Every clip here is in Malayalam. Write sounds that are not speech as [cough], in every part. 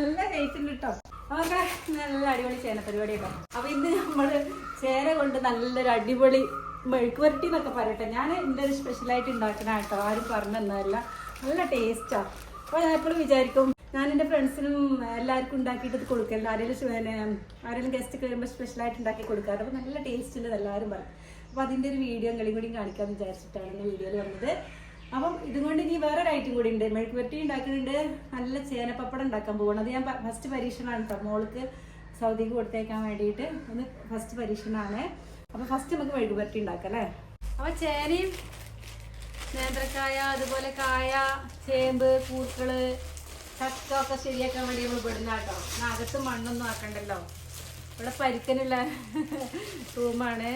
നല്ല ടേസ്റ്റ് ഉണ്ട് കേട്ടോ അതൊക്കെ നല്ല അടിപൊളി ചേന പരിപാടി കേട്ടോ അപ്പൊ ഇന്ന് നമ്മൾ ചേന കൊണ്ട് നല്ലൊരു അടിപൊളി മെഴുക്ക് വരട്ടി എന്നൊക്കെ പറയട്ടെ. ഞാൻ എന്റെ ഒരു സ്പെഷ്യലായിട്ട് ഉണ്ടാക്കണ കേട്ടോ. ആരും പറഞ്ഞു തന്നതല്ല നല്ല ടേസ്റ്റാ അപ്പൊ ഞാൻ എപ്പോഴും വിചാരിക്കും ഞാൻ എന്റെ ഫ്രണ്ട്സിനും എല്ലാവർക്കും ഉണ്ടാക്കിയിട്ട് ഇത് കൊടുക്കല്ലോ ആരെങ്കിലും ആരെങ്കിലും ഗസ്റ്റ് കയറുമ്പോൾ സ്പെഷ്യലായിട്ട് ഉണ്ടാക്കി കൊടുക്കാറ്. അപ്പോൾ നല്ല ടേസ്റ്റ് ഉണ്ട് എല്ലാവരും പറയും. അപ്പോൾ അതിന്റെ ഒരു വീഡിയോ കളി കൂടി കാണിക്കാമെന്ന് വിചാരിച്ചിട്ടാണ് വീഡിയോയിൽ വന്നത്. അപ്പം ഇതുകൊണ്ട് ഇനി വേറെ ഐറ്റം കൂടി ഉണ്ട്. മെഴുക്കുപുരട്ടി ഉണ്ടാക്കുന്നുണ്ട്. നല്ല ചേനപ്പപ്പടം ഉണ്ടാക്കാൻ പോകണം അത് ഞാൻ ഫസ്റ്റ് പരീക്ഷണമാണ് കേട്ടോ മോൾക്ക് സൗദിക്ക് കൊടുത്തേക്കാൻ വേണ്ടിയിട്ട് ഒന്ന് ഫസ്റ്റ് പരീക്ഷണമാണ് അപ്പോൾ ഫസ്റ്റ് നമുക്ക് മെഴുക്ക് വരട്ടി ഉണ്ടാക്കാം അല്ലേ? അപ്പോൾ ചേനയും നേന്ത്രക്കായ അതുപോലെ കായ ചേമ്പ് പൂക്കൾ ചക്ക ഒക്കെ ശരിയാക്കാൻ വേണ്ടി നമ്മൾ വിടുന്ന കേട്ടോ അകത്ത് മണ്ണൊന്നും ആക്കണ്ടല്ലോ. ഇവിടെ പരിക്കനുള്ള റൂമാണ്.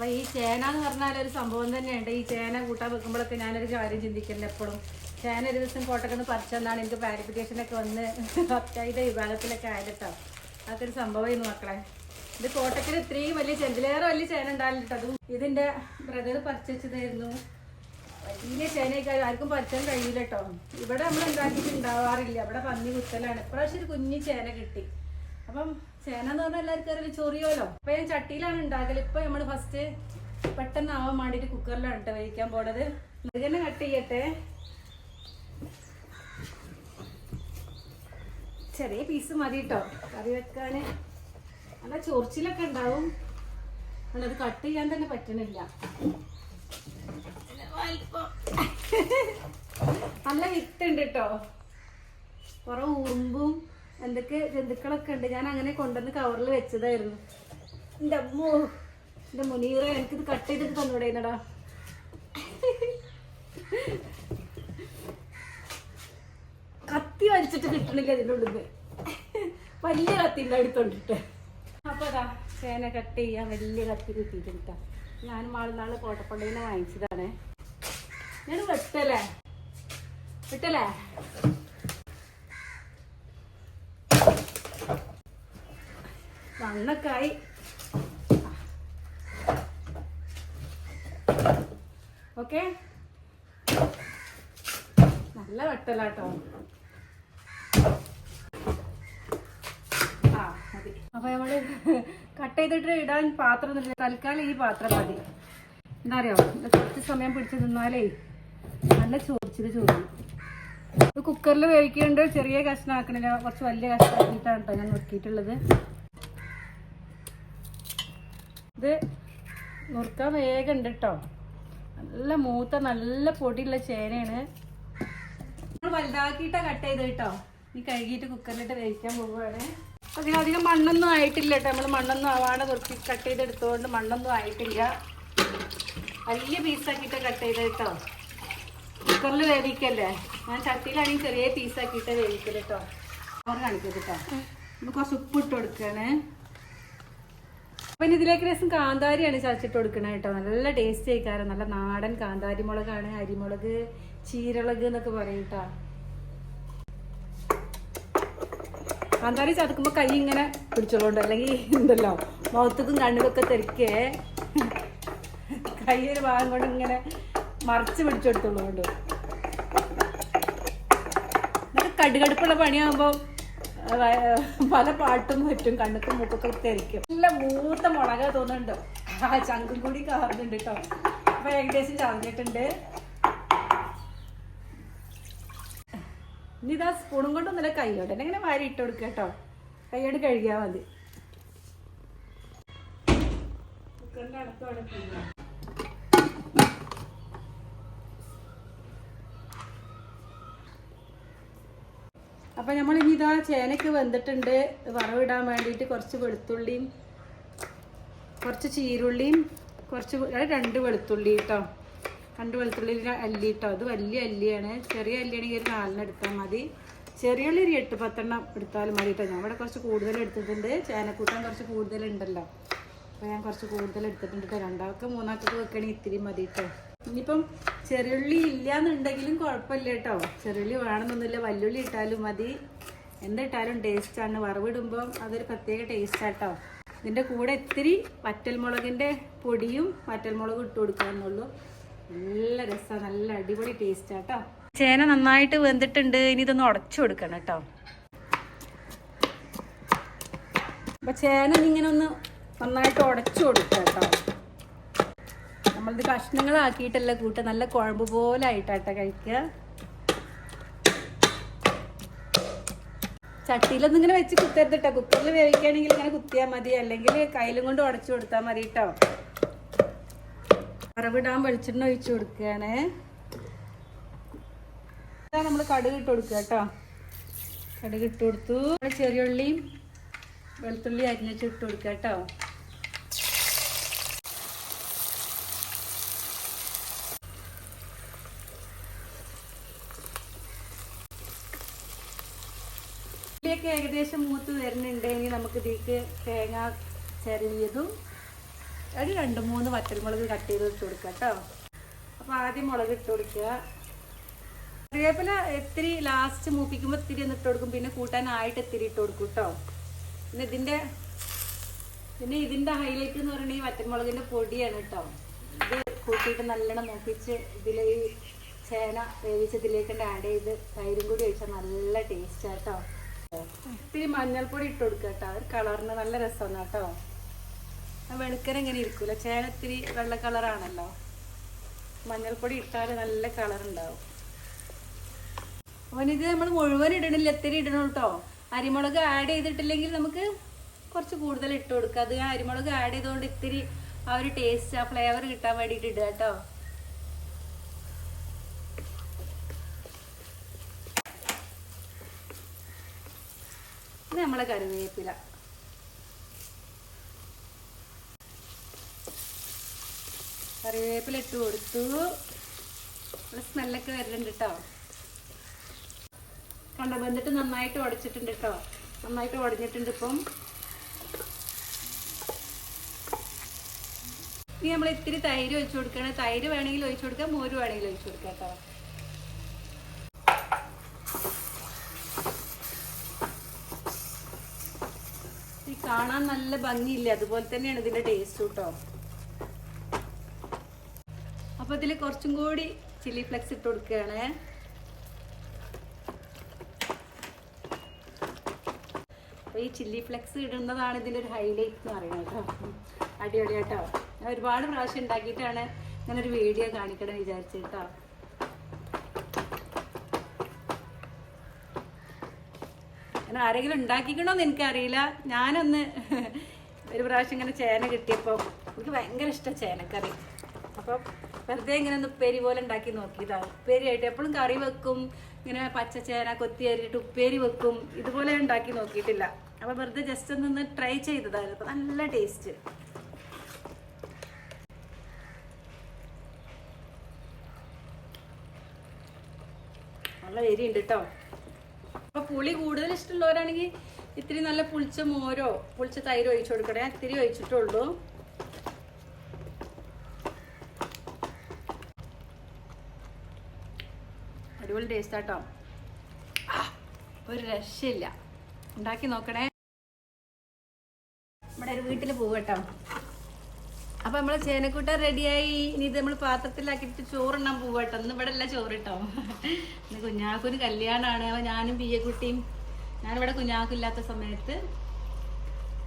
അപ്പൊ ഈ ചേന എന്ന് പറഞ്ഞാൽ ഒരു സംഭവം തന്നെയുണ്ട്. ഈ ചേന കൂട്ടാൻ വെക്കുമ്പോഴൊക്കെ ഞാനൊരു കാര്യം ചിന്തിക്കുന്നുണ്ട് എപ്പോഴും. ചേന ഒരു ദിവസം കോട്ടക്കുന്ന് പറിച്ചെന്നാണ് എനിക്ക് പാരിഫിക്കേഷനൊക്കെ വന്ന് അത്യാവശ്യ വിഭാഗത്തിലൊക്കെ ആയിട്ടോ അതൊക്കെ ഒരു സംഭവമായിരുന്നു മക്കളെ. ഇത് കോട്ടക്കൽ ഇത്രയും വലിയ ചെന്തിലേറെ വലിയ ചേന ഉണ്ടാവില്ല അതും ബ്രദർ പറിച്ചതായിരുന്നു വലിയ ചേനയൊക്കെ ആർക്കും പറിച്ചാൻ കഴിയില്ല കേട്ടോ. ഇവിടെ നമ്മൾ ഉണ്ടാക്കിയിട്ട് ഉണ്ടാവാറില്ല. ഇവിടെ പന്നി കുത്തലാണ്. ഇപ്രാവശ്യം ഒരു കുഞ്ഞി ചേന കിട്ടി. അപ്പം ചേന എന്ന് പറഞ്ഞാൽ എല്ലാവർക്കും അറിയില്ല ചൊറിയോലോ. അപ്പൊ ഞാൻ ചട്ടിയിലാണ് ഉണ്ടാക്കൽ. ഇപ്പൊ നമ്മൾ ഫസ്റ്റ് പെട്ടെന്ന് ആവാൻ വേണ്ടിട്ട് കുക്കറിലാണ് കേട്ടോ വേവിക്കാൻ പോണത്. മൃഗനെ കട്ട് ചെയ്യട്ടെ. ചെറിയ പീസ് മതി കേട്ടോ. കറി വെക്കാന്. നല്ല ചൊറിച്ചിലൊക്കെ ഉണ്ടാവും. അത് കട്ട് ചെയ്യാൻ തന്നെ പറ്റണില്ല. നല്ല വിത്തുണ്ട് കേട്ടോ. കുറെ ഉറുമ്പും എന്തൊക്കെ ജന്തുക്കളൊക്കെ ഉണ്ട്? ഞാൻ അങ്ങനെ കൊണ്ടുവന്ന് കവറിൽ വെച്ചതായിരുന്നു. എന്റെ അമ്മോ എന്റെ മുനീറ എനിക്കിത് കട്ട് ചെയ്തിട്ട് തന്നുവിടേന്നടാ കത്തി വലിച്ചിട്ട് കിട്ടണില്ല അതിന്റെ ഉള്ളിൽ വലിയ കത്തി അടുത്തോണ്ടിട്ട്. അപ്പൊ അതാ ചേന കട്ട് ചെയ്യാൻ വലിയ കത്തി കിട്ടിയിട്ടുണ്ട് ഞാൻ മാളുന്നാൾ കോട്ടപ്പള്ളിയിൽ നിന്ന് വാങ്ങിച്ചതാണ്. ഞാൻ വെട്ടല്ലേ? വെട്ടല്ലേ? മണ്ണൊക്കായി ഓക്കെ? നല്ല വട്ടലാട്ടോ. അപ്പൊ നമ്മൾ കട്ട് ചെയ്തിട്ട് ഇടാൻ പാത്രം തൽക്കാലം ഈ പാത്രം മതി. എന്താ അറിയോ? ഇത് കുറച്ച് സമയം പിടിച്ചു നിന്നാലേ നല്ല ചോദിച്ചത് ചോദിക്കും ഇത് കുക്കറിൽ വേവിക്കുന്നുണ്ട് ചെറിയ കഷ്ണാക്കണില്ല. കുറച്ച് വലിയ കഷ്ണമാക്കിയിട്ടാണ് കേട്ടോ ഞാൻ നോക്കിയിട്ടുള്ളത് ഇത് നുറുക്കാൻ വേഗം ഉണ്ട് കേട്ടോ നല്ല മൂത്ത നല്ല പൊടിയുള്ള ചേനയാണ്. നമ്മൾ കട്ട് ചെയ്ത് കേട്ടോ. ഇനി കഴുകിയിട്ട് കുക്കറിലിട്ട് വേവിക്കാൻ പോവുകയാണ്. അതിനധികം മണ്ണൊന്നും ആയിട്ടില്ല കേട്ടോ. നമ്മൾ മണ്ണൊന്നും ആവാണ് നുറുക്കി കട്ട് ചെയ്തെടുത്തുകൊണ്ട് മണ്ണൊന്നും ആയിട്ടില്ല. വലിയ പീസാക്കിയിട്ട് കട്ട് ചെയ്ത് കേട്ടോ. കുക്കറിൽ വേവിക്കല്ലേ? ഞാൻ ചട്ടിയിലാണെങ്കിൽ ചെറിയ പീസാക്കിയിട്ട് വേവിക്കൽ കേട്ടോ അവർ കാണിക്കരുത് കേട്ടോ നമുക്ക് കുറച്ച് ഉപ്പ് ഇട്ട് കൊടുക്കണേ. പിന്നെ ഇതിലേക്ക് രസം കാന്താരിയാണ് ചതച്ചിട്ട് കൊടുക്കണത് കേട്ടോ നല്ല ടേസ്റ്റ് ആയിക്കാരം. നല്ല നാടൻ കാന്താരി മുളകാണ് അരിമുളക് ചീരളക് എന്നൊക്കെ പറയും കേട്ടോ കാന്താരി ചതക്കുമ്പോ കൈ ഇങ്ങനെ പിടിച്ചോളുണ്ട് അല്ലെങ്കിൽ ഉണ്ടല്ലോ മുഖത്തേക്കും കണ്ണിലൊക്കെ തെറിക്കേ. കൈ ഒരു ഭാഗം കൊണ്ട് ഇങ്ങനെ മറിച്ച് പിടിച്ചെടുത്തോളുണ്ട് എന്നിട്ട് കടുകടുപ്പുള്ള പണിയാകുമ്പോൾ പല പാട്ടും പറ്റും കണ്ണുക്കും മൂക്കൊക്കെ തെറിക്കും. നല്ല മൂത്ത മുളക് തോന്നുന്നുണ്ട്. ആ ചങ്കും കൂടി കാറുന്നുണ്ട് കേട്ടോ അപ്പൊ ഏകദേശം ചതഞ്ഞിട്ടുണ്ട്. ഇനി ഇതാ സ്പൂണും കൊണ്ടൊന്നുമില്ല കൈയോടെ ഇങ്ങനെ വാരി ഇട്ട് കൊടുക്കുക കേട്ടോ കൈയോട് കഴുകിയാൽ മതി. അപ്പൊ നമ്മൾ ഇനി ഇതാ ചേനക്ക് വെന്തിട്ടുണ്ട്. വറവിടാൻ വേണ്ടിയിട്ട് കുറച്ച് വെളുത്തുള്ളിയും കുറച്ച് ചീരുള്ളിയും കുറച്ച് രണ്ട് വെളുത്തുള്ളി കേട്ടോ രണ്ട് വെളുത്തുള്ളി അല്ലി കേട്ടോ അത് വലിയ അല്ലിയാണ്. ചെറിയ അല്ലിയാണെങ്കിൽ ഒരു നാലിന് എടുത്താൽ മതി. ചെറിയ ഉള്ളി ഒരു എട്ട് പത്തെണ്ണം എടുത്താലും മതി കേട്ടോ ഞാൻ ഇവിടെ കുറച്ച് കൂടുതൽ എടുത്തിട്ടുണ്ട്. ചേനക്കൂട്ടാൻ കുറച്ച് കൂടുതലുണ്ടല്ലോ. അപ്പോൾ ഞാൻ കുറച്ച് കൂടുതൽ എടുത്തിട്ടുണ്ട് കേട്ടോ രണ്ടാൾക്ക് മൂന്നാൾക്ക് വെക്കണേ ഇത്തിരി മതി കേട്ടോ ഇനിയിപ്പം ചെറിയുള്ളി ഇല്ലാന്നുണ്ടെങ്കിലും കുഴപ്പമില്ല കേട്ടോ. ചെറിയുള്ളി വേണമെന്നൊന്നുമില്ല. വല്യുള്ളി ഇട്ടാലും മതി. എന്തിട്ടാലും ടേസ്റ്റാണ് വറവിടുമ്പോൾ അതൊരു പ്രത്യേക ടേസ്റ്റാട്ടോ ഇതിന്റെ കൂടെ ഇത്തിരി വറ്റൽമുളകിന്റെ പൊടിയും വറ്റൽമുളകും ഇട്ട് കൊടുക്കാമെന്നുള്ളൂ നല്ല രസമാണ് നല്ല അടിപൊളി ടേസ്റ്റാട്ടോ ചേന നന്നായിട്ട് വെന്തിട്ടുണ്ട്. ഇനി ഇതൊന്ന് ഉടച്ചു കൊടുക്കണം കേട്ടോ. അപ്പൊ ചേന ഇങ്ങനെ ഒന്ന് നന്നായിട്ട് ഉടച്ചു കൊടുക്കാം കേട്ടോ. നമ്മളിത് കഷ്ണങ്ങളാക്കിയിട്ടല്ല കൂട്ട നല്ല കുഴമ്പ് പോലെ ആയിട്ടാട്ടെ കഴിക്കുക. ചട്ടിയിലൊന്നും ഇങ്ങനെ വെച്ച് കുത്തരുത് കേട്ടോ കുക്കറിൽ വേവിക്കുകയാണെങ്കിൽ ഇങ്ങനെ കുത്തിയാൽ മതി. അല്ലെങ്കിൽ കയ്യിലും കൊണ്ട് ഉടച്ചു കൊടുത്താൽ മതി കേട്ടോ വറവിടാൻ വെളിച്ചെണ്ണ ഒഴിച്ചു കൊടുക്കുകയാണ്. നമ്മൾ കടുക് ഇട്ട് കൊടുക്കുക കേട്ടോ കടുക് ഇട്ട് കൊടുത്തു. ചെറിയുള്ളിയും ചെറിയ ഉള്ളിയും വെളുത്തുള്ളി അരിഞ്ഞിട്ട് ഇട്ട് കൊടുക്കുക കേട്ടോ ഉള്ളിയൊക്കെ ഏകദേശം മൂത്ത് വരുന്നുണ്ടെങ്കിൽ നമുക്ക് ഇതിലേക്ക് തേങ്ങ ചെറിയതും ഒരു രണ്ട് മൂന്ന് വറ്റൽമുളക് കട്ട് ചെയ്ത് ഇട്ട് കൊടുക്കുക കേട്ടോ. അപ്പോൾ ആദ്യം മുളക് ഇട്ട് കൊടുക്കുക. കറിവേപ്പില ഇത്തിരി ലാസ്റ്റ് മൂപ്പിക്കുമ്പോൾ ഇത്തിരി ഒന്ന് ഇട്ട് കൊടുക്കും. പിന്നെ കൂട്ടാനായിട്ട് ഇത്തിരി ഇട്ട് കൊടുക്കും കേട്ടോ. പിന്നെ ഇതിന്റെ പിന്നെ ഇതിന്റെ ഹൈലൈറ്റ് എന്ന് പറയുന്നത് ഈ വറ്റൽമുളകിന്റെ പൊടിയാണ് കേട്ടോ. ഇത് കൂട്ടിയിട്ട് നല്ലോണം മൂപ്പിച്ച് ഇതിൽ ഈ ചേന വേവിച്ചതിലേക്ക് ആഡ് ചെയ്ത് തൈരും കൂടി ഒഴിച്ചാൽ നല്ല ടേസ്റ്റ് കേട്ടോ. ഇത്തിരി മഞ്ഞൾപ്പൊടി ഇട്ട് കൊടുക്കുക കേട്ടോ. കളറിന് നല്ല രസമാണ് കേട്ടോ. വെളുക്കര ഇങ്ങനെ ഇരിക്കൂല? ചേന ഇത്തിരി വെള്ള കളറാണല്ലോ. മഞ്ഞൾപ്പൊടി ഇട്ടാൽ നല്ല കളർ ഉണ്ടാവും അവനിത് നമ്മൾ മുഴുവൻ ഇടണില്ല. ഇത്തിരി ഇടണം കേട്ടോ. അരിമുളക് ആഡ് ചെയ്തിട്ടില്ലെങ്കിൽ നമുക്ക് കുറച്ച് കൂടുതൽ ഇട്ട് കൊടുക്കുക അത് അരിമുളക് ആഡ് ചെയ്തുകൊണ്ട് ഇത്തിരി ആ ഒരു ടേസ്റ്റ് ആ ഫ്ലേവർ കിട്ടാൻ വേണ്ടിയിട്ട് ഇടുക കേട്ടോ. ഇത് നമ്മളെ കറിവേപ്പില. കറിവേപ്പില ഇട്ട് കൊടുത്തു. നല്ല സ്മെല്ലൊക്കെ വരുന്നുണ്ട് കേട്ടോ കണ്ട വെന്തിട്ട് നന്നായിട്ട് ഉടച്ചിട്ടുണ്ട് കേട്ടോ നന്നായിട്ട് ഉടഞ്ഞിട്ടുണ്ട് ഇപ്പം. ഇനി നമ്മൾ ഇത്തിരി തൈര് ഒഴിച്ചു കൊടുക്കണം തൈര് വേണമെങ്കിൽ ഒഴിച്ചു കൊടുക്കാം മോര് വേണമെങ്കിൽ ഒഴിച്ചു കൊടുക്കാം കേട്ടോ കാണാൻ നല്ല ഭംഗിയില്ലേ? അതുപോലെ തന്നെയാണ് ഇതിന്റെ ടേസ്റ്റ് കേട്ടോ അപ്പോൾ ഇതിൽ കുറച്ചും കൂടി ചില്ലി ഫ്ലെക്സ് ഇട്ട് കൊടുക്കുകയാണ്. അപ്പോൾ ഈ ചില്ലി ഫ്ലെക്സ് ഇടുന്നതാണ് ഇതിന്റെ ഒരു ഹൈലൈറ്റ് എന്ന് പറയുന്നത് കേട്ടോ അടിപൊളി കേട്ടോ ഞാൻ ഒരുപാട് പ്രാവശ്യം ഉണ്ടാക്കിയിട്ടാണ് ഇങ്ങനൊരു വീഡിയോ കാണിക്കണം വിചാരിച്ചത് കേട്ടോ അങ്ങനെ ആരെങ്കിലും ഉണ്ടാക്കിക്കണോന്ന് എനിക്കറിയില്ല. ഞാനൊന്ന് ഒരു പ്രാവശ്യം ഇങ്ങനെ ചേന കിട്ടിയപ്പോൾ എനിക്ക് ഭയങ്കര ഇഷ്ടം ചേനക്കറി. അപ്പോൾ വെറുതെ ഇങ്ങനെ ഒന്ന് ഉപ്പേരി പോലെ ഉണ്ടാക്കി നോക്കിയതാണ്. ഉപ്പേരി ആയിട്ട് എപ്പോഴും കറി വെക്കും. ഇങ്ങനെ പച്ച ചേന കൊത്തി അരിയിട്ട് ഉപ്പേരി വെക്കും. ഇതുപോലെ ഉണ്ടാക്കി നോക്കിയിട്ടില്ല. അപ്പോൾ വെറുതെ ജസ്റ്റ് ഒന്ന് ട്രൈ ചെയ്തതാണ്. അപ്പം നല്ല ടേസ്റ്റ് നല്ല എരിയുണ്ട് കേട്ടോ അപ്പൊ പുളി കൂടുതൽ ഇഷ്ടമുള്ളവരാണെങ്കിൽ ഇത്തിരി നല്ല പുളിച്ച മോരോ പുളിച്ച തൈരോ ഒഴിച്ചു കൊടുക്കണേ. ഇത്തിരി ഒഴിച്ചിട്ടുള്ളൂ. അടിപൊളി ടേസ്റ്റ് ആട്ടോ. ഒരു രക്ഷയില്ല. ഉണ്ടാക്കി നോക്കണേ. നമ്മുടെ ഒരു വീട്ടിൽ പോവട്ടോ അപ്പൊ നമ്മളെ ചേനക്കൂട്ട റെഡിയായി. ഇനി ഇത് നമ്മൾ പാത്രത്തിലാക്കിയിട്ട് ചോറുണ്ണാൻ പോവട്ടോ ഇന്ന് ഇവിടെ അല്ല ചോറ് കേട്ടോ ഇന്ന് കുഞ്ഞാക്കൊരു കല്യാണമാണ് ഞാനും പിയക്കുട്ടിയും ഞാനിവിടെ കുഞ്ഞാക്കില്ലാത്ത സമയത്ത്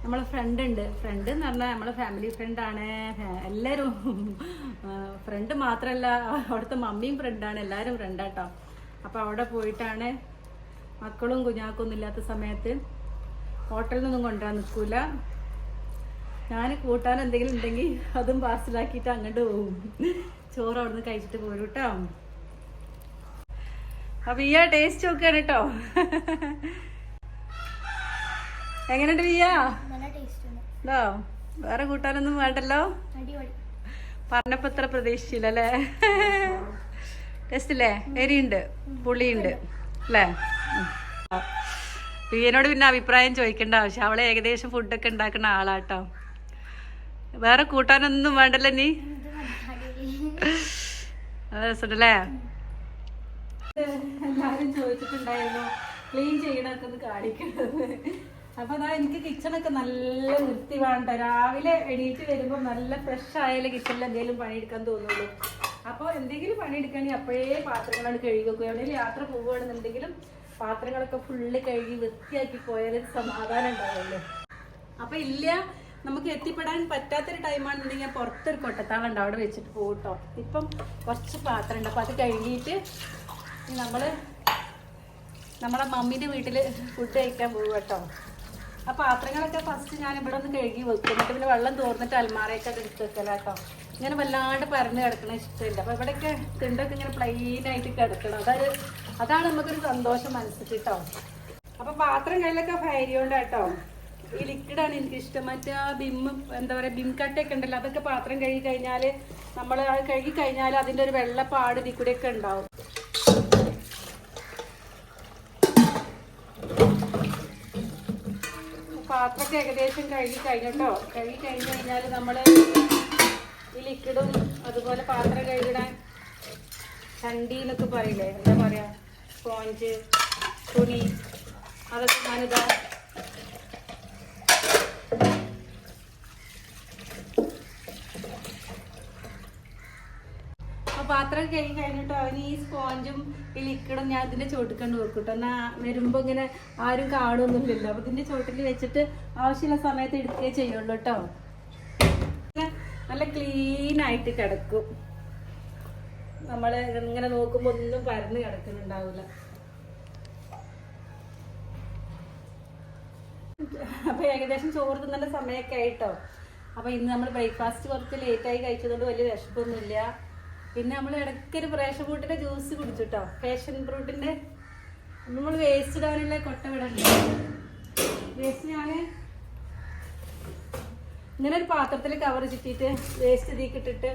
നമ്മളെ ഫ്രണ്ട് ഉണ്ട്. ഫ്രണ്ട് എന്ന് പറഞ്ഞാൽ നമ്മളെ ഫാമിലി ഫ്രണ്ടാണ് എല്ലാവരും ഫ്രണ്ട് മാത്രമല്ല അവിടുത്തെ മമ്മിയും ഫ്രണ്ടാണ് എല്ലാവരും ഫ്രണ്ടാട്ടോ അപ്പോൾ അവിടെ പോയിട്ടാണ് മക്കളും കുഞ്ഞാക്കൊന്നും ഇല്ലാത്ത സമയത്ത് ഹോട്ടലിൽ നിന്നും കൊണ്ടുവരാൻ നിൽക്കൂല. ഞാൻ കൂട്ടാൻ എന്തെങ്കിലും ഉണ്ടെങ്കിൽ അതും പാർസലാക്കിയിട്ട് അങ്ങോട്ട് പോകും ചോറ് അവിടെ നിന്ന് കഴിച്ചിട്ട് പോരും കേട്ടോ അപ്പൊ ഈ ടേസ്റ്റ് നോക്കാണ് കേട്ടോ എങ്ങനെയുണ്ട് ഉണ്ട് ഇതോ വേറെ കൂട്ടാനൊന്നും വേണ്ടല്ലോ? പറഞ്ഞപ്പോ ഇത്ര പ്രതീക്ഷിച്ചില്ലല്ലേ ടേസ്റ്റ് അല്ലേ എരിയുണ്ട് പുളിയുണ്ട് അല്ലേ? വിയ്യനോട് പിന്നെ അഭിപ്രായം ചോദിക്കേണ്ട ആവശ്യം. അവളെ ഏകദേശം ഫുഡൊക്കെ ഉണ്ടാക്കുന്ന ആളാട്ടോ. വേറെ കൂട്ടാനൊന്നും വേണ്ടല്ലോ നീ? രസമുണ്ടല്ലേ? എല്ലാവരും ചോദിച്ചിട്ടുണ്ടായിരുന്നു ക്ലീൻ ചെയ്യണൊക്കെ ഒന്ന് അപ്പൊ അതാ എനിക്ക് കിച്ചണൊക്കെ നല്ല വൃത്തി വേണ്ട രാവിലെ എണീറ്റ് വരുമ്പോൾ നല്ല ഫ്രഷ് ആയാലേ കിച്ചണിൽ എന്തെങ്കിലും പണിയെടുക്കാൻ തോന്നുള്ളൂ. അപ്പോൾ എന്തെങ്കിലും പണിയെടുക്കാണെങ്കിൽ അപ്പോഴേ പാത്രങ്ങളാണ് കഴുകി വെക്കുക. എവിടെയെങ്കിലും യാത്ര പോവുകയാണെന്നുണ്ടെങ്കിലും പാത്രങ്ങളൊക്കെ ഫുള്ള് കഴുകി വൃത്തിയാക്കി പോയാൽ സമാധാനം ഉണ്ടാവുമല്ലോ അപ്പൊ ഇല്ല നമുക്ക് എത്തിപ്പെടാൻ പറ്റാത്തൊരു ടൈമാണെന്നുണ്ടെങ്കിൽ പുറത്തൊരു കൊട്ടത്താളുണ്ട് അവിടെ വെച്ചിട്ട് പോകട്ടോ ഇപ്പം കുറച്ച് പാത്രം ഉണ്ട്. അപ്പോൾ അത് കഴുകിയിട്ട് നമ്മൾ നമ്മളെ മമ്മീന്റെ വീട്ടിൽ ഫുഡ് കഴിക്കാൻ പോകും കേട്ടോ ആ പാത്രങ്ങളൊക്കെ ഫസ്റ്റ് ഞാൻ ഇവിടെ ഒന്ന് കഴുകി വെക്കും. എന്നിട്ട് പിന്നെ വെള്ളം തോർന്നിട്ട് അൽമാറയൊക്കെ എടുത്ത് വെക്കല കേട്ടോ ഇങ്ങനെ വല്ലാണ്ട് പരന്ന് കിടക്കണ ഇഷ്ടമില്ല. അപ്പോൾ ഇവിടെയൊക്കെ തിണ്ടൊക്കെ ഇങ്ങനെ പ്ലെയിൻ ആയിട്ട് കിടക്കണം. അതായത് അതാണ് നമുക്കൊരു സന്തോഷം മനസ്സിൽ കേട്ടോ അപ്പോൾ പാത്രം കയ്യിലൊക്കെ ഫയരിയോണ്ട് കേട്ടോ ഈ ലിക്വിഡാണ് എനിക്ക് ഇഷ്ടം മറ്റേ ആ ബിം എന്താ പറയുക ബിം കട്ടയൊക്കെ ഉണ്ടല്ലോ അതൊക്കെ പാത്രം കഴുകി കഴിഞ്ഞാൽ നമ്മൾ അത് കഴുകി കഴിഞ്ഞാൽ അതിന്റെ ഒരു വെള്ളപ്പാട് ലിക്വിഡൊക്കെ ഉണ്ടാവും. പാത്രമൊക്കെ ഏകദേശം കഴുകി കഴിഞ്ഞിട്ടോ കഴുകി കഴിഞ്ഞ് കഴിഞ്ഞാൽ നമ്മൾ ഈ ലിക്വിഡും അതുപോലെ പാത്രം കഴുകിടാൻ ചണ്ടി എന്നൊക്കെ പറയില്ലേ? എന്താ പറയുക സ്പോഞ്ച് തുണി അതൊക്കെ ഞാനിതാ പാത്രം കഴുകി കഴിഞ്ഞിട്ട് അവന് ഈ സ്പോഞ്ചും ഈ ലിക്വിഡും ഞാൻ ഇതിന്റെ ചോട്ടിക്കണ്ട് വെക്കും കേട്ടോ എന്നാ വരുമ്പോ ഇങ്ങനെ ആരും കാണുമൊന്നുമില്ലല്ലോ അപ്പൊ ഇതിന്റെ ചോട്ടിൽ വെച്ചിട്ട് ആവശ്യമുള്ള സമയത്ത് എടുക്കുകയേ ചെയ്യുള്ളൂ കേട്ടോ നല്ല ക്ലീൻ ആയിട്ട് കിടക്കും. നമ്മൾ ഇങ്ങനെ നോക്കുമ്പോ ഒന്നും പരന്ന് കിടക്കുന്നുണ്ടാവില്ല അപ്പൊ ഏകദേശം ചോറ് തിന്നേണ്ട സമയമൊക്കെ ആയിട്ടോ അപ്പൊ ഇന്ന് നമ്മൾ ബ്രേക്ക്ഫാസ്റ്റ് കുറച്ച് ലേറ്റായി കഴിച്ചതുകൊണ്ട് വലിയ വിശപ്പൊന്നുമില്ല. പിന്നെ നമ്മൾ ഇടയ്ക്കൊരു പ്രേഷൻ ഫ്രൂട്ടിന്റെ ജ്യൂസ് കുടിച്ചുട്ടോ. പേഷൻ ഫ്രൂട്ടിന്റെ നമ്മൾ വേസ്റ്റ് ഇടാനുള്ള കൊട്ട വിടണ്ട വേസ്റ്റ് ഞാൻ ഇങ്ങനെ ഒരു പാത്രത്തിൽ കവർ ചുറ്റിയിട്ട് വേസ്റ്റ് തീക്കിട്ടിട്ട്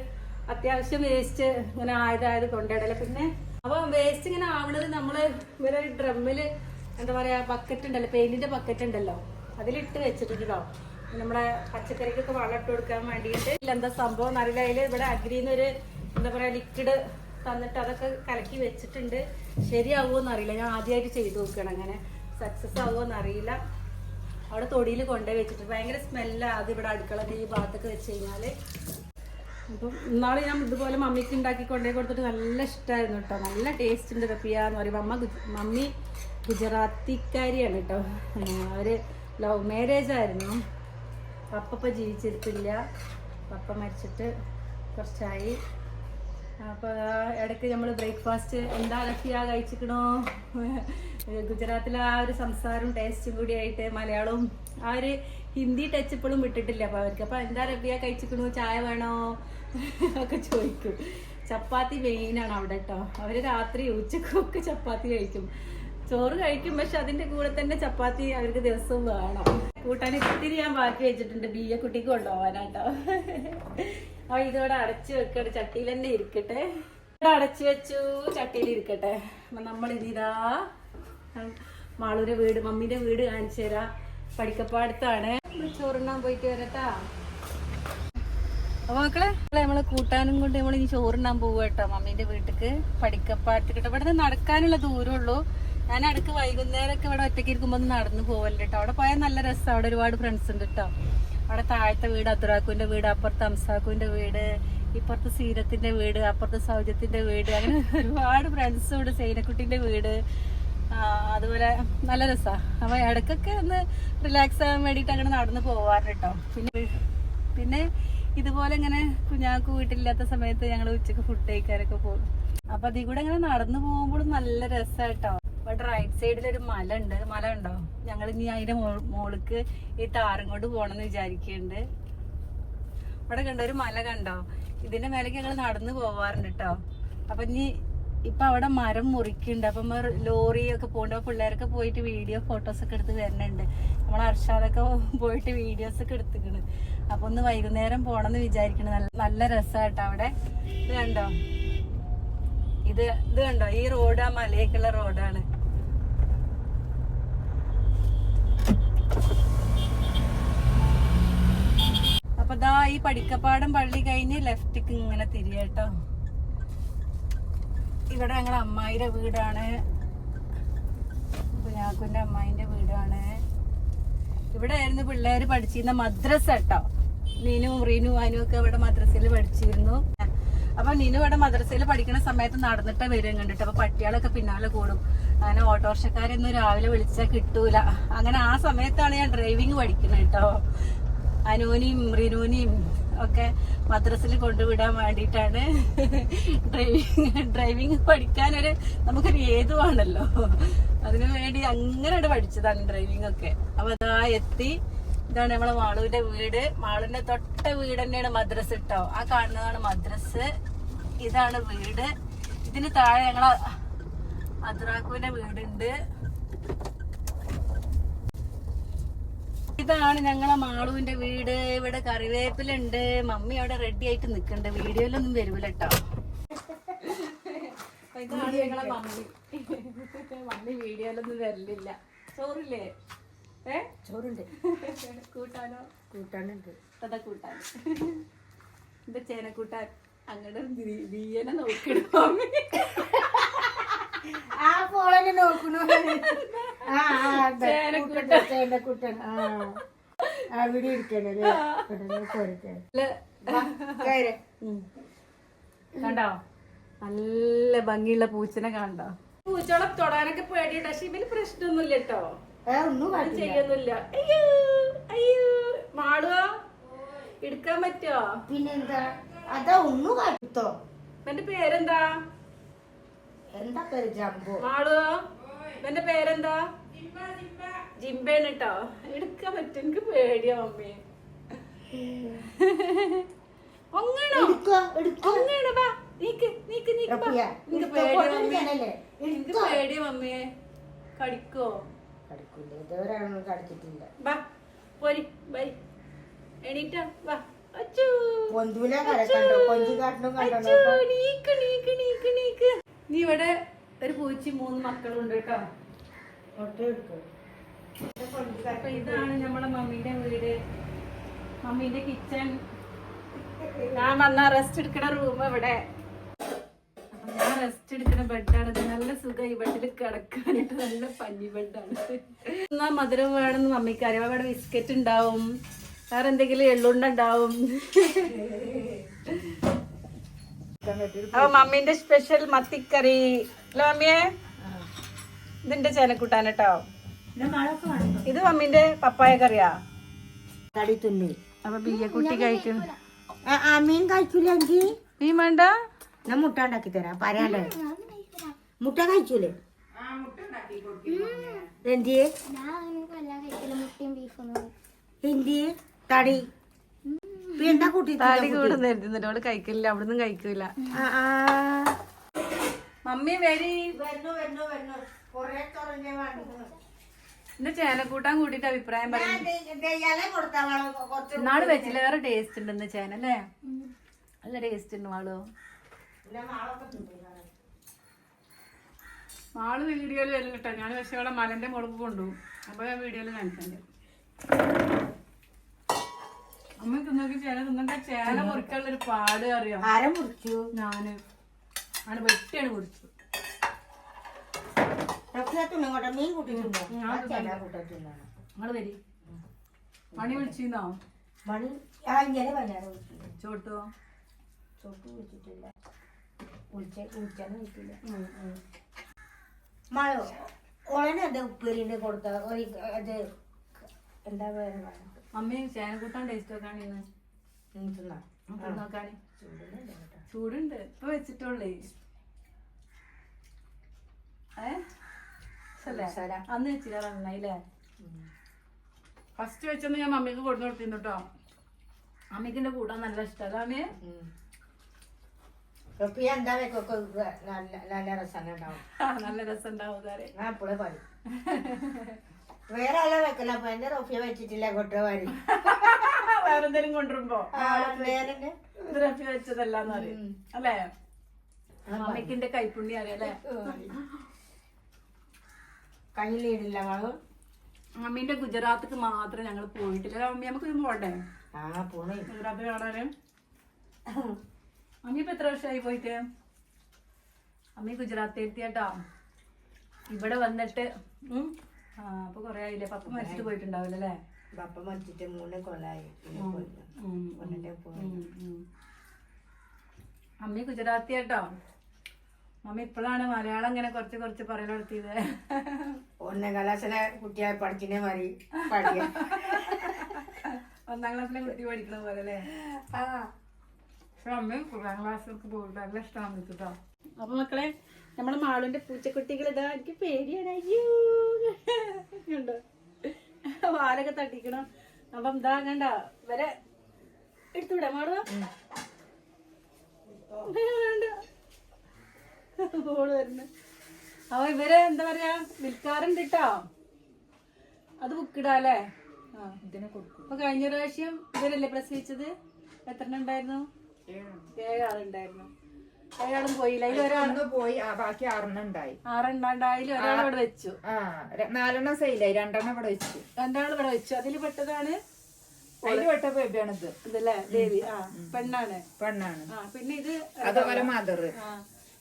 അത്യാവശ്യം വേസ്റ്റ് ഇങ്ങനെ ആയതായത് കൊണ്ടിടല പിന്നെ അപ്പോൾ വേസ്റ്റ് ഇങ്ങനെ ആവണത് നമ്മൾ ഇവരെ ഡ്രമ്മിൽ എന്താ പറയുക ബക്കറ്റ് ഉണ്ടല്ലോ പെയിന്റിന്റെ ബക്കറ്റ് ഉണ്ടല്ലോ. അതിലിട്ട് വെച്ചിട്ടുണ്ടോ നമ്മുടെ പച്ചക്കറിക്കൊക്കെ വളം ഇട്ട് കൊടുക്കാൻ വേണ്ടിയിട്ട്. എന്താ സംഭവം? എന്നറിയില്ല അതിൽ ഇവിടെ അഗ്രിന്ന് ഒരു എന്താ പറയുക ലിക്വിഡ് തന്നിട്ട് അതൊക്കെ കലക്കി വെച്ചിട്ടുണ്ട്. ശരിയാവുമോന്ന് അറിയില്ല. ഞാൻ ആദ്യമായിട്ട് ചെയ്തു നോക്കുകയാണ്. അങ്ങനെ സക്സസ് ആവുമോന്ന് എന്നറിയില്ല അവിടെ തൊടിയിൽ കൊണ്ടുപോയി വെച്ചിട്ട് ഭയങ്കര സ്മെല്ലാണ് അത് ഇവിടെ അടുക്കള ഈ ഭാഗത്തൊക്കെ വെച്ച് കഴിഞ്ഞാൽ. അപ്പം ഇന്നാൾ ഞാൻ ഇതുപോലെ മമ്മിക്ക് ഉണ്ടാക്കി കൊണ്ടുപോയി കൊടുത്തിട്ട് നല്ല ഇഷ്ടമായിരുന്നു കേട്ടോ. നല്ല ടേസ്റ്റ് ഉണ്ട് റപ്പിയ എന്ന് പറയുമ്പോൾ അമ്മ മമ്മി ഗുജറാത്തിക്കാരിയാണ് കേട്ടോ. അവർ ലവ് മാരേജ് ആയിരുന്നു. പപ്പ ജീവിച്ചിരിപ്പില്ല. പപ്പ മരിച്ചിട്ട് കുറച്ചായി. അപ്പോൾ ഇടയ്ക്ക് നമ്മൾ ബ്രേക്ക്ഫാസ്റ്റ് എന്താ റഫിയ കഴിച്ചിക്കണോ? ഗുജറാത്തിലെ ആ ഒരു സംസാരം ടേസ്റ്റും കൂടി ആയിട്ട് മലയാളവും ആ ഒരു ഹിന്ദി ടച്ച് ഇപ്പോഴും വിട്ടിട്ടില്ല അപ്പോൾ അവർക്ക്. അപ്പോൾ എന്താ റഫിയ കഴിച്ചിക്കണു? ചായ വേണോ? ഒക്കെ ചോദിക്കും. ചപ്പാത്തി മെയിനാണ് അവിടെ കേട്ടോ അവർ രാത്രി ഉച്ചക്കും ഒക്കെ ചപ്പാത്തി കഴിക്കും. ചോറ് കഴിക്കും പക്ഷെ അതിന്റെ കൂടെ തന്നെ ചപ്പാത്തി അവർക്ക് ദിവസവും വേണം. കൂട്ടാൻ ഇത്തിരി ഞാൻ ബാക്കി വെച്ചിട്ടുണ്ട്. ബിയ കുട്ടിക്ക് കൊണ്ടുപോകാനാട്ടോ അപ്പൊ ഇതോടെ അടച്ചു വെക്കട്ടെ. ചട്ടിയിൽ തന്നെ ഇരിക്കട്ടെ. ഇവിടെ അടച്ചു വെച്ചു. ചട്ടിയിൽ ഇരിക്കട്ടെ. അപ്പൊ നമ്മൾ ഇതിതാ മാളൂരെ വീട് മമ്മീന്റെ വീട് കാണിച്ചു തരാം. പഠിക്കപ്പാടത്താണ് ചോറുണ്ണാൻ പോയിട്ട് വരട്ടാ. അപ്പൊ മക്കളെ നമ്മളെ കൂട്ടാനും കൊണ്ട് നമ്മൾ ഇനി ചോറുണ്ണാൻ പോവുക കേട്ടോ മമ്മീന്റെ വീട്ടിക്ക്. പഠിക്കപ്പാടത്ത് കേട്ടോ ഇവിടെ നടക്കാനുള്ള ദൂരമുള്ളൂ. ഞാൻ അടുക്ക് വൈകുന്നേരമൊക്കെ ഇവിടെ ഒറ്റയ്ക്ക് ഇരിക്കുമ്പോൾ നടന്നു പോവല്ലോ കേട്ടോ അവിടെ പോയാൽ നല്ല രസം. അവിടെ ഒരുപാട് ഫ്രണ്ട്സ് ഉണ്ട് കേട്ടോ അവിടെ താഴത്തെ വീട് അദ്രാക്കുവിന്റെ വീട് അപ്പുറത്ത് അംസാക്കുവിന്റെ വീട് ഇപ്പുറത്ത് സീരത്തിന്റെ വീട് അപ്പുറത്ത് സൗജത്തിന്റെ വീട്. അങ്ങനെ ഒരുപാട് ഫ്രണ്ട്സും ഉണ്ട്. സൈനക്കുട്ടിന്റെ വീട്. അതുപോലെ നല്ല രസമാണ് അപ്പൊ ഇടയ്ക്കൊക്കെ ഒന്ന് റിലാക്സ് ആകാൻ വേണ്ടിയിട്ട് അങ്ങനെ നടന്നു പോവാറ് കേട്ടോ പിന്നെ പിന്നെ ഇതുപോലെ ഇങ്ങനെ കുഞ്ഞാക്ക് വീട്ടിലില്ലാത്ത സമയത്ത് ഞങ്ങൾ ഉച്ചയ്ക്ക് ഫുഡ് കഴിക്കാനൊക്കെ പോകും. അപ്പൊ അതിൽ കൂടെ ഇങ്ങനെ നടന്നു പോകുമ്പോഴും നല്ല രസമായിട്ടോ ഇവിടെ റൈറ്റ് സൈഡിൽ ഒരു മല ഉണ്ട് മല ഉണ്ടോ ഞങ്ങൾ ഇനി അതിന്റെ മോളിക്ക് ഈ താറും കൊണ്ട് പോണെന്ന് വിചാരിക്കുന്നുണ്ട് ഇവിടെ കണ്ടോ? ഒരു മല കണ്ടോ? ഇതിന്റെ മേലേക്ക് ഞങ്ങൾ നടന്നു പോവാറുണ്ട് കേട്ടോ അപ്പൊ ഇനി ഇപ്പൊ അവിടെ മരം മുറിക്കുന്നുണ്ട് അപ്പൊ ലോറിയൊക്കെ പോകണ്ട അപ്പൊ പിള്ളേരൊക്കെ പോയിട്ട് വീഡിയോ ഫോട്ടോസ് ഒക്കെ എടുത്ത് വരണുണ്ട് നമ്മൾ അർഷാദൊക്കെ പോയിട്ട് വീഡിയോസ് ഒക്കെ എടുത്തിക്കണ്. അപ്പൊ ഒന്ന് വൈകുന്നേരം പോണെന്ന് വിചാരിക്കണ. നല്ല നല്ല രസമായിട്ടോ അവിടെ. ഇത് കണ്ടോ? ഇത് ഇത് കണ്ടോ? ഈ റോഡ് ആ മലയൊക്കെയുള്ള റോഡാണ്. അപ്പൊ ദാ ഈ പഠിക്കപ്പാടം പള്ളി കഴിഞ്ഞ് ലെഫ്റ്റിക്ക് ഇങ്ങനെ തിരിയട്ടോ ഇവിടെ ഞങ്ങളുടെ അമ്മായിയുടെ വീടാണ്. കുഞ്ഞാക്കുന്റെ അമ്മായിന്റെ വീടാണ്. ഇവിടെ ആയിരുന്നു പിള്ളേര് പഠിച്ചിരുന്ന മദ്രസ കേട്ടോ. നീനും റീനു അനു ഒക്കെ ഇവിടെ മദ്രസയിൽ പഠിച്ചിരുന്നു. അപ്പൊ നിനു ഇവിടെ മദ്രസയിൽ പഠിക്കുന്ന സമയത്ത് നടന്നിട്ടേ വരും കണ്ടിട്ട്. അപ്പൊ പട്ടികളൊക്കെ പിന്നാലെ കൂടും. അങ്ങനെ ഓട്ടോറിക്ഷക്കാരൊന്നും രാവിലെ വിളിച്ചാൽ കിട്ടൂല. അങ്ങനെ ആ സമയത്താണ് ഞാൻ ഡ്രൈവിംഗ് പഠിക്കുന്നത് കേട്ടോ. അനൂനിയും റിനൂനിയും ഒക്കെ മദ്രസിൽ കൊണ്ടുവിടാൻ വേണ്ടിയിട്ടാണ് ഡ്രൈവിംഗ് ഡ്രൈവിംഗ് പഠിക്കാനൊരു നമുക്കൊരു ഏതുവാണല്ലോ. അതിനു വേണ്ടി അങ്ങനെയാണ് പഠിച്ചതാണ് ഡ്രൈവിംഗ് ഒക്കെ. അപ്പൊ അതാ എത്തി. ഇതാണ് നമ്മളെ മാളുവിന്റെ വീട്. മാളുവിന്റെ തൊട്ട വീട് തന്നെയാണ് മദ്രസ് ഇട്ടോ ആ കാണുന്നതാണ് മദ്രസ്. ഇതാണ് വീട്. ഇതിന് താഴെ ഞങ്ങളെ അദ്രാഖുവിന്റെ വീടുണ്ട്. ഇതാണ് ഞങ്ങളെ മാളുവിന്റെ വീട്. ഇവിടെ കറിവേപ്പിലുണ്ട്. മമ്മി അവിടെ റെഡി ആയിട്ട് നിക്കണ്ട്. വീഡിയോയിലൊന്നും വരൂല കേട്ടോ ഇതാണ് ഞങ്ങളെ മമ്മി. മമ്മി വീഡിയോയിലൊന്നും വരലില്ല. ചോറില്ലേ? ഏ? ചോറുണ്ട്. കൂട്ടാനോ? കൂട്ടാനുണ്ട്. അതാ കൂട്ടാൻ. ചേന ചേനക്കൂട്ടാൻ. അങ്ങടെ ബിയ്യനെ നോക്കിടും ആ പോളനെ നോക്കണു. ആ. ചേനക്കൂട്ടൻ. കൂട്ടൻ. ആ അവിടെ ഇരിക്കണല്ലേ പോരട്ടെ കണ്ടോ? നല്ല ഭംഗിയുള്ള പൂച്ചനെ കണ്ടോ? പൂച്ചകളെ തൊടാനൊക്കെ പേടിയുണ്ട്. പക്ഷെ ഇവന് പ്രശ്നമൊന്നുമില്ല കേട്ടോ. ഒന്നും ചെയ്യൊന്നുമില്ല. അയ്യോ അയ്യോ. മാളുക എടുക്കാൻ പറ്റുമോ പിന്നെന്താ? അതാ ഒന്നും എന്റെ പേരെന്താ? എന്താ പേര് ജംബോ? എന്റെ പേരെന്താ? ജിംബേണ് കേട്ടോ എടുക്കാൻ പറ്റും എനിക്ക് പേടിയാ മമ്മി. ഒങ്ങണോ വാ നീക്ക് നീക്ക് നീക്ക്. എനിക്ക് പേടിയാ മമ്മി. എനിക്ക് പേടിയാ മമ്മിയെ കടിക്കോ? കടിക്കൂല. ഇതുവരെയൊന്നും കടിച്ചിട്ടില്ല. വാ പോരി എണീറ്റാ വാ. നീ ഇവിടെ ഒരു പൂച്ചി മൂന്ന് മക്കളുണ്ട് കേട്ടോ. ഇതാണ് നമ്മളെ മമ്മീന്റെ വീട്. മമ്മീന്റെ കിച്ചൺ ഞാൻ വന്ന റെസ്റ്റ് എടുക്കണ റൂം ഇവിടെ. ഞാൻ റെസ്റ്റ് എടുക്കുന്ന ബെഡാണ് നല്ല സുഖം ഈ ബെഡിൽ കിടക്കാനായിട്ട് നല്ല പഞ്ഞി ബെഡാണ് എന്നാ മധുരം വേണമെന്ന് മമ്മിക്ക് അറിയാം. അവിടെ ബിസ്ക്കറ്റ് ഉണ്ടാവും. വേറെ എന്തെങ്കിലും എള്ളുണ്ട ഉണ്ടാവും അപ്പൊ മമ്മീന്റെ സ്പെഷ്യൽ മത്തിക്കറി. അല്ല മമ്മിയെ? ഇതിന്റെ ചേനക്കൂട്ടാൻ കേട്ടോ ഇത് മമ്മീന്റെ പപ്പായ കറിയാ. തടി തുന്നി അപ്പൊ ബിയ്യക്കുട്ടി കഴിക്കും. ആ മീൻ കഴിച്ചില്ലെങ്കിൽ മീൻ വേണ്ട? ഞാൻ മുട്ട ഉണ്ടാക്കി തരാം. പറയാണ്ട് മുട്ട കഴിച്ചില്ലേ എന്തിയെ? എന്തിയെ? തടി. എന്താ കൂട്ടി താടി കൂടുന്ന എഴുതുന്നോട് കഴിക്കില്ല അവിടുന്ന് കഴിക്കൂല. മമ്മി വരി. വരുന്നു വരുന്നു വരുന്നു കൊറേ തുറഞ്ഞ വേണ്ടത് എന്റെ ചേനക്കൂട്ടാൻ കൂട്ടിട്ട് അഭിപ്രായം പറയും. നാൾ വെച്ചില്ല വേറെ ടേസ്റ്റ് ഉണ്ടെന്ന് ചേന അല്ലേ? നല്ല ടേസ്റ്റ് ഉണ്ട് തിന്നില്ല. മാൾ വീഡിയോയിൽ വരില്ല കേട്ടോ. ഞാൻ പക്ഷേ ഇവിടെ മലന്റെ മുളക് കൊണ്ടുപോകും. അപ്പൊ ഞാൻ വീഡിയോയിൽ കാണിക്കണ്ട് അമ്മ തിന്നൊക്കെ ചേന തിന്നണ്ട ചേന മുറിക്കാനുള്ള ഒരു പാട് അറിയാം ആര മുറിച്ചു? ഞാൻ. ആണ് വെട്ടിയാണ് മുറിച്ചു മീൻ നിങ്ങൾ വരി. മണി വിളിച്ചിരുന്നോ? മണി ആ ഇങ്ങനെ ചോട്ടോ? തൊട്ട് വിളിച്ചിട്ടില്ല. വിളിച്ച വിളിക്കില്ല മഴ ഉപ്പേരിന്റെ കൊടുത്ത ഒരു അത് എന്താ പറയുക അമ്മ ചേനക്കൂട്ടാൻ ടേസ്റ്റ് നോക്കാണ് ഇന്ന് നോക്കാണ് ചൂടുണ്ട് ഇപ്പൊ വെച്ചിട്ടുള്ളേ. അന്ന് വെച്ചില്ല നന്നായില്ലേ ഫസ്റ്റ് വെച്ചെന്ന് ഞാൻ മമ്മിക്ക് കൊടുത്തു കൊടുത്തിരുന്നു കേട്ടോ അമ്മയ്ക്കിന്റെ കൂട്ടാൻ നല്ല ഇഷ്ടമല്ല അമ്മയെ എന്താ നല്ല രസം ഉണ്ടാവും നല്ല രസം ഉണ്ടാവും അപ്പോഴേ പറയും. [laughs] വേറെ ആളെ വെക്കല. അപ്പൊ എന്റെ റഫിയ വെച്ചിട്ടില്ല കൊട്ടവാരി [laughs] വേറെന്തെങ്കിലും കൊണ്ടുവരുമ്പോ വേറെ വെച്ചതല്ല വെച്ചതല്ലാന്ന് അല്ലേ? അമ്മക്കിന്റെ കൈപ്പുണ്ണി അറിയാം അല്ലേ? കയ്യിലിടില്ല മകളും മമ്മീന്റെ ഗുജറാത്തിക്ക് മാത്രം ഞങ്ങൾ പോയിട്ടില്ല. അമ്മ നമുക്ക് പോണ്ടേ? പോണേ. ഗുജറാത്ത് കാണാന്. അമ്മ ഇപ്പൊ എത്ര വർഷമായി പോയിട്ട്? അമ്മി ഗുജറാത്തിൽ എത്തിയാട്ടോ. ഇവിടെ വന്നിട്ട് അപ്പൊ കൊറേ ആയില്ലേ? പപ്പ മരിച്ചിട്ട് പോയിട്ടുണ്ടാവില്ല അല്ലേ പപ്പ മൂന്ന് കൊല്ലായി. മമ്മി ഗുജറാത്തി കേട്ടോ മമ്മി ഇപ്പോഴാണ് മലയാളം ഇങ്ങനെ കുറച്ച് കുറച്ച് പറയൽ നടത്തിയത്. ഒന്നാം ക്ലാസ്സിലെ കുട്ടിയെ പഠിച്ചിനെ മതി പഠിക്കാൻ ഒന്നാം ക്ലാസ്സിലെ കുട്ടി പഠിക്കണ പോലെ അല്ലേ? ആ. പക്ഷെ അമ്മ കുറാം ക്ലാസ്സിലേക്ക് പോയിട്ട് നല്ല ഇഷ്ടമാണ് കേട്ടോ അപ്പൊ മക്കളെ നമ്മളെ മാളുന്റെ പൂച്ചക്കുട്ടികൾ ഇതാ എനിക്ക് പേടിയാണ്. അയ്യോ. കണ്ടോ വാലൊക്കെ തട്ടിക്കണം. അപ്പം ഇതാ കണ്ട വരെ എടുത്തുവിടാ മാളു. വേണ്ട. ഓൾ വരുന്നു. അപ്പൊ ഇവരെ എന്താ പറയാ വിൽക്കാറുണ്ട് കേട്ടോ അത് ബുക്കിടാല്ലേ ആ. ഇതിനെ കൊടുക്കും. അപ്പൊ കഴിഞ്ഞ പ്രാവശ്യം ഇവരല്ലേ പ്രസവിച്ചത്? എത്ര ഉണ്ടായിരുന്നു? ഏഴാളുണ്ടായിരുന്നു. ഏഴാളും പോയില്ല. അതിൽ ഒരാൾ ഒന്ന് പോയി. ആ ബാക്കി ആറെണ്ണം ഉണ്ടായി. ആറുണ്ടാണ്ടായാലും ഒരാൾ ഇവിടെ വെച്ചു. ആ ര- നാലെണ്ണം സെയിലായി. രണ്ടെണ്ണം ഇവിടെ വെച്ചു. രണ്ടാൾ ഇവിടെ വെച്ചു. അതിൽ പെട്ടതാണ് അതിൽ പെട്ട ബേബിയാണിത് ഇതല്ലേ? ദേവി ആ പെണ്ണാണ്. പെണ്ണാണ്. ആ പിന്നെ ഇത് അതേപോലെ മദർ ആ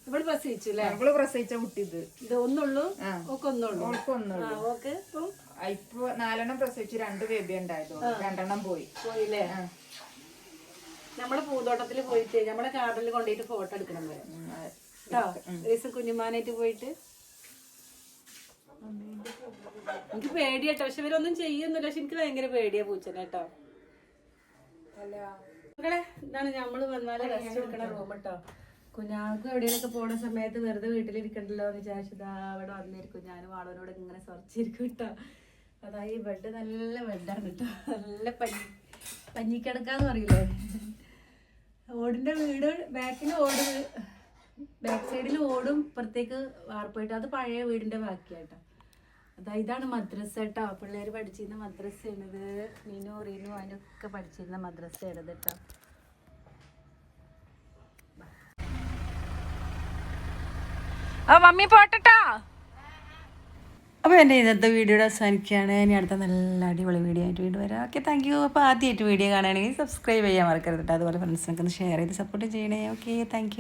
ഇവൾ പ്രസവിച്ചു അല്ലേ? നമ്മൾ പ്രസവിച്ച കുട്ടി ഇത്. ഇത് ഒന്നുള്ളൂ? ആ. ഓക്ക് ഒന്നുള്ളൂ. ആ ഓക്ക് ഇപ്പം ഇപ്പൊ നാലെണ്ണം പ്രസവിച്ച് രണ്ട് ബേബി ഉണ്ടായതോ രണ്ടെണ്ണം പോയി. പോയില്ലേ? ആ. നമ്മുടെ പൂന്തോട്ടത്തിൽ പോയിട്ട് നമ്മുടെ കാർഡിൽ കൊണ്ടുപോയിട്ട് ഫോട്ടോ എടുക്കണം വരെ. കേട്ടോ ദിവസം കുഞ്ഞുമാനായിട്ട് പോയിട്ട്. എനിക്ക് പേടിയാട്ടോ പക്ഷെ ഇവരൊന്നും ചെയ്യുന്നില്ല. പക്ഷെ എനിക്ക് ഭയങ്കര പേടിയാ പൂച്ചനെ കേട്ടോ മക്കളെ ഇതാണ് നമ്മൾ വന്നാൽ റെസ്റ്റ് എടുക്കണ. റൂം കേട്ടോ കുഞ്ഞാൾക്ക് എവിടെയൊക്കെ പോണ സമയത്ത് വെറുതെ വീട്ടിലിരിക്കണ്ടല്ലോ എന്ന് വിചാരിച്ചതാ അവിടെ വന്നിരിക്കും. ഞാനും ആളോനോട് ഇങ്ങനെ സ്വർച്ചിരിക്കും കേട്ടോ അതായത് ബെഡ് നല്ല ബെഡാണ് കേട്ടോ നല്ല പഞ്ഞി പഞ്ഞിക്കിടക്കാന്ന് പറയില്ലേ ഓടിന്റെ വീട് ബാക്കിൽ ഓട് ബാക്ക് സൈഡിൽ ഓടും പുറത്തേക്ക് വാർപ്പായിട്ട്. അത് പഴയ വീടിന്റെ ബാക്കിയാട്ടോ അതാ ഇതാണ് മദ്രസ കേട്ടോ പിള്ളേർ പഠിച്ചിരുന്ന മദ്രസയാണിത് മീനു റീനു അതിനൊക്കെ പഠിച്ചിരുന്ന മദ്രസയാണിത് കേട്ടോ. ആ മമ്മി പോട്ടട്ടോ. അപ്പോൾ എന്റെ ഇന്നത്തെ വീഡിയോയുടെ അവസാനിക്കുകയാണ്. ഇനി അടുത്ത നല്ല അടിപൊളി വീഡിയോ ആയിട്ട് വീണ്ടും വരാം. ഓക്കെ താങ്ക് യു അപ്പോൾ ആദ്യമായിട്ട് വീഡിയോ കാണുകയാണെങ്കിൽ സബ്സ്ക്രൈബ് ചെയ്യാൻ മറക്കരുത് അതുപോലെ ഫ്രണ്ട്സിനൊക്കെ ഒന്ന് ഷെയർ ചെയ്ത് സപ്പോർട്ട് ചെയ്യണേ. Okay thank